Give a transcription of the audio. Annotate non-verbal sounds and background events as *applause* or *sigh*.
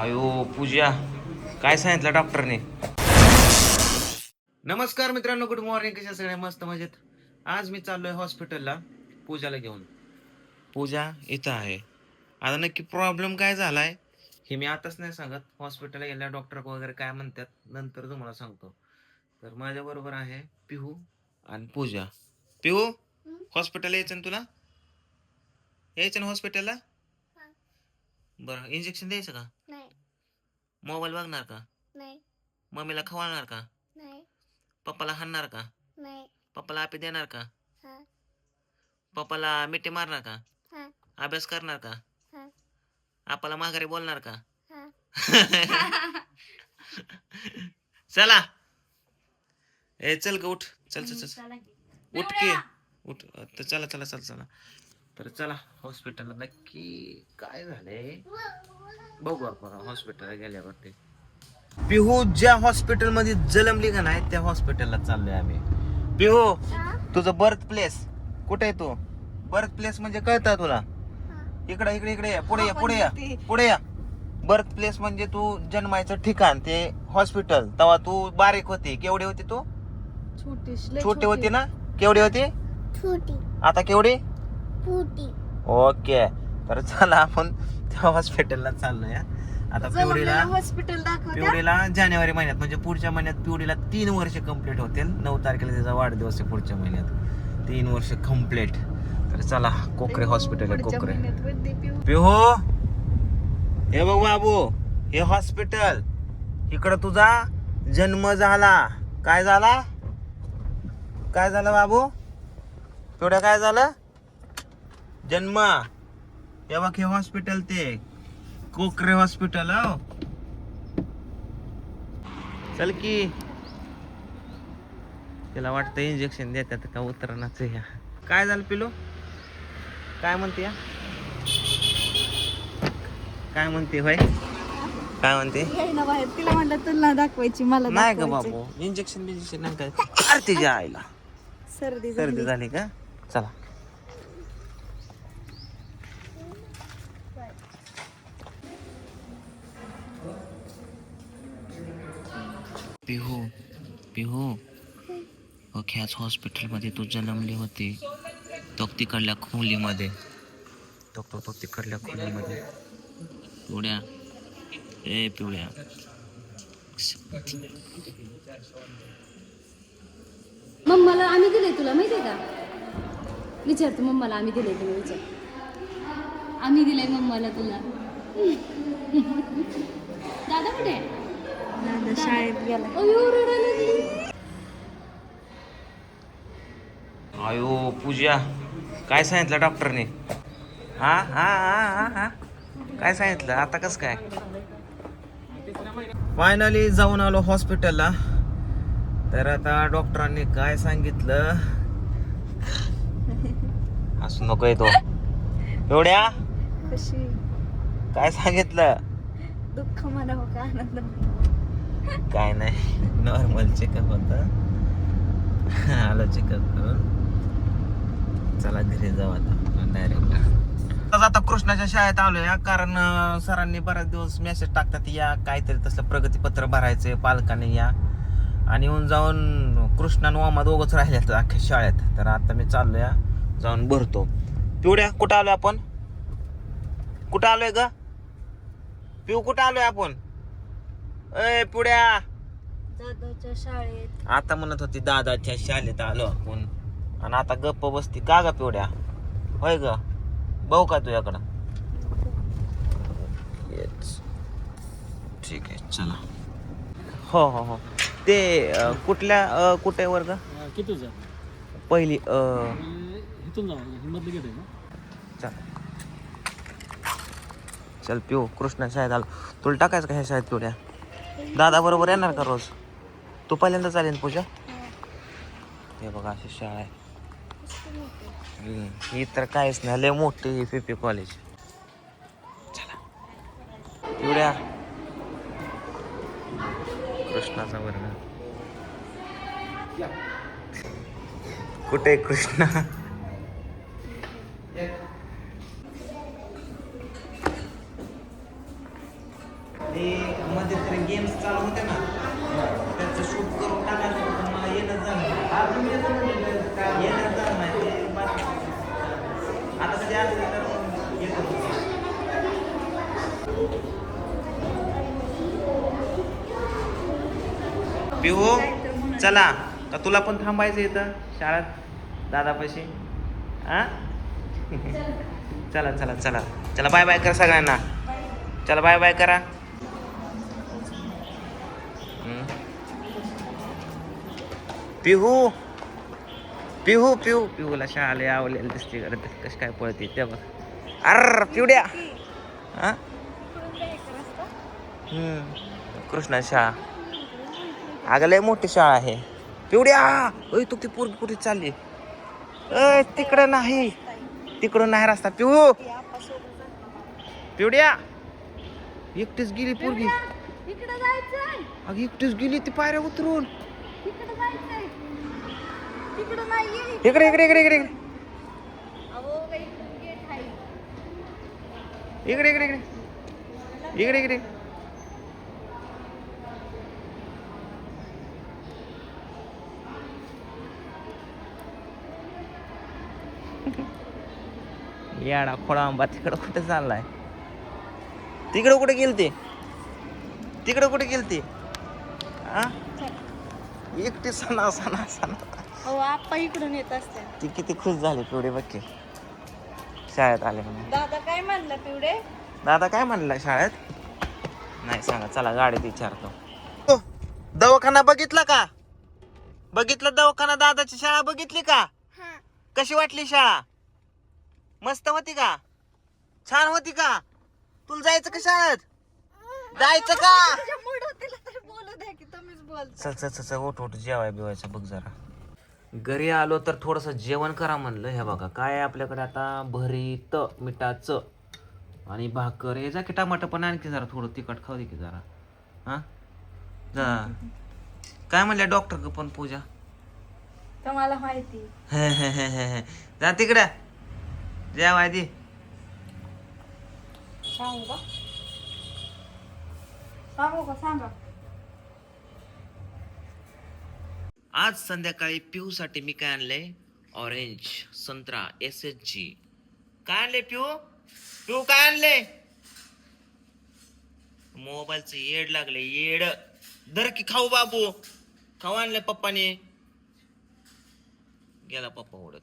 आयो पूजा काय सांगितलं डॉक्टरने? नमस्कार मित्रांनो गुड मॉर्निंग कशा सगळ्या मस्त मजेत? आज मी चाललोय हॉस्पिटलला पूजाला घेऊन. पूजा इथं आहे. आता नक्की प्रॉब्लेम काय झालाय? हे मी आताच नाही सांगत. हॉस्पिटलला गेल्या डॉक्टर वगैरे काय म्हणतात नंतर तुम्हाला सांगतो. तर माझ्या बरोबर आहे पिहू आणि पूजा. पिहू हॉस्पिटलला यायचं ना तुला? यायचं ना हॉस्पिटलला बरं इंजेक्शन द्यायचं का? मोबाईल बघणार का? नाही. मम्मीला खवळणार का? नाही. पप्पाला हाणणार का? नाही. पप्पाला आपी देणार का? हा. पप्पाला मिठी मारणार का? हा. अभ्यास करणार का? हा. आपल्याला माघारी बोलणार का? हा. *laughs* चला. ए चल ग उठ. चल चल चल. उठ की. उठ. तर चला चला चला चला. तर चला हॉस्पिटलला नक्की काय झालंय? बघू आपण हॉस्पिटलला गेल्यावरती. पिहू ज्या हॉस्पिटलमध्ये जलमली का नाही त्या हॉस्पिटलला चाललोय आम्ही. पिहू तुझं बर्थ प्लेस कुठे आहे तू? बर्थ प्लेस म्हणजे कळतं तुला? इकडे इकडे इकडे या पुढे या पुढे या पुढे या. बर्थ प्लेस म्हणजे तू जन्मायचं ठिकाण ते हॉस्पिटल तेव्हा तू बारीक होती. केवढी होती तू? छोटी होती ना? केवढी होती? छोटी. आता केवढी? फुटी ओके. तर चला आपण त्या हॉस्पिटलला चाललोय. हा. आता पिवडीला हॉस्पिटल पिवडीला जानेवारी महिन्यात म्हणजे पुढच्या महिन्यात पिवडीला तीन वर्ष कंप्लीट होतील. नऊ तारखेला त्याचा वाढदिवस आहे पुढच्या महिन्यात. तीन वर्ष कंप्लीट तर चला कोकरे हॉस्पिटल आहे कोकरे. पिहो! हे बघ बाबू हे हॉस्पिटल इकडं तुझा जन्म झाला. काय झाला? काय झालं बाबू? पिवड्या काय झालं? जन्म. हे बघ हे हॉस्पिटल ते? कोकरे हॉस्पिटल हो चल की. त्याला वाटतं इंजेक्शन देतात का उतरणाच ह्या काय झालं पिलो? काय म्हणते या? काय म्हणते होय? काय म्हणते? तिला म्हणलं तुला दाखवायची मला नाही का. बाबू इंजेक्शन बिंजेक्शन नाही काय. तिच्या आईला. सर्दी सर्दी झाली का? चला. पिहू पिहू. ओके आज हॉस्पिटलमध्ये तू जन्मली होती. तो तिकडल्या खोलीमध्ये. तो तो तिकडल्या खोलीमध्ये. पिवळ्या. ए पिवळ्या. मम्माला आम्ही दिले तुला माहिती आहे का? विचार तू मम्माला आम्ही दिले तुला विचार. आम्ही दिले मम्माला तुला. दादा कुठे आहे? दादा शाळेत गेला अयो, पूजा काय सांगितलं डॉक्टरने? हा हा हा हा हा. काय सांगितलं? आता कसं काय? फायनली जाऊन आलो हॉस्पिटलला तर आता डॉक्टरांनी काय सांगितलं? असू नको तो. एवढ्या? कशी? काय सांगितलं? दुःख म्हणावं का? आनंद काय नाही. नॉर्मल चेकअप होता. आलो चेकअप करून. चला घरी जाऊ आता. डायरेक्ट आता कृष्णाच्या शाळेत आलो या कारण सरांनी बराच दिवस मेसेज टाकतात या काहीतरी तसलं प्रगतीपत्र भरायचंय पालकांनी या. आणि येऊन जाऊन कृष्णा वामा दोघंच राहिले अख्ख्या शाळेत. तर आता मी चाललो या जाऊन भरतो. पिवड्या कुठं आलोय आपण? कुठं आलोय ग? पिऊ कुठं आलोय आपण? ए पुड्या. दादाच्या शाळेत. आता म्हणत होती दादाच्या शाळेत आलो आपण. आणि आता गप्प बसती. का ग पिवड्या? होय ग. बघू का तुझ्याकडं? येच. ठीक आहे चला. हो हो हो. ते अं, कुठल्या अं, कुठे वर्ग? किती तुझा पहिली अं, इथून जाऊ हिंमत घेत आहे ना? चल. चल पिऊ कृष्णा शाळेत आलो. तुला टाकायचं का ह्या शाळेत पिवड्या? दादा बरोबर येणार का रोज? तू पहिल्यांदा चालेल पूजा? हे बघा अशी शाळा आहे. हम्म, ही तर काहीच नाही लय मोठी पी पी कॉलेज. चला. कृष्णाचा वर्ग. कुठे आहे कृष्णा? गेम्स चालू होते ना त्याचं शूट करून टाकायचं होतं मला येणं जाणं येणं जाणं नाही ते बाकी. आता कधी असलं तर मग येतो पिहू चला. का तुला पण थांबायचं इथं शाळेत? दादापाशी? आ *laughs* चला चला चला. चला बाय बाय करा सगळ्यांना. चला बाय बाय करा. पिहू. पिहू पिहू. पिहूला शाळेला आवलेली दिसते. करत कशी काय पळते ते बघ. अर पिवड्या. हा? कृष्णा शाळा अगं लय मोठी शाळा आहे. पिवड्या. ओय तू ती पूर्वी कुठे चालली? अय तिकडं नाही. तिकडून नाही रस्ता. पिऊ पिवड्या. एकटीच गेली पोरगी. इकडे जायचंय. अगं एकटीच गेली ती पायऱ्या उतरून. इकडे जायचंय. तिकडे नाहीये इकडे इकडे इकडे इकडे इकडे. अहो काही गेट आहे. इकडे इकडे इकडे. इकडे इकडे. *laughs* याडा खोळांबा तिकडं कुठे चाललाय? तिकडं कुठे गेलते? तिकडं कुठे गेलते? आ? एकटी सणा सणा सणा. हो आप्पा इकडून येत असते. ती किती खुश झाली पिवडे बघ शाळेत आले म्हणून. दादा काय म्हणलं पिवडे? दादा काय म्हणला शाळेत? नाही सांगा चला गाडीत विचारतो. दवाखाना बघितला का? बघितलं दवाखाना दादाची शाळा बघितली का? कशी वाटली शाळा? मस्त होती का? छान होती का? तुला जायचं का शाळेत? जायचं का? मूड होतील तर बोलू द्या की तुम्हीच बोल चल चल चल चल उठ उठ जेवाय बिवायचं बघ जरा. घरी आलो तर थोडस जेवण करा म्हणलं. हे बघा काय आहे आपल्याकडे आता? भरीत मिठाचं आणि भाकर. हे जा की टमाटर पण आणखी जरा थोडं तिखट खाऊ दे की जरा. हा? जा. काय म्हणल्या डॉक्टर पण पूजा? तुम्हाला माहिती. जा तिकडे. जेवाय दे. सांगू का आज संध्याकाळी पिऊसाठी मी काय आणलंय? ऑरेंज संत्रा एस एच जी काय आणले पिऊ? पिऊ काय आणले मोबाईलच येड लागले येड. दर की खाऊ बाबू. खाऊ आणले पप्पाने. गेला पप्पा ओढत.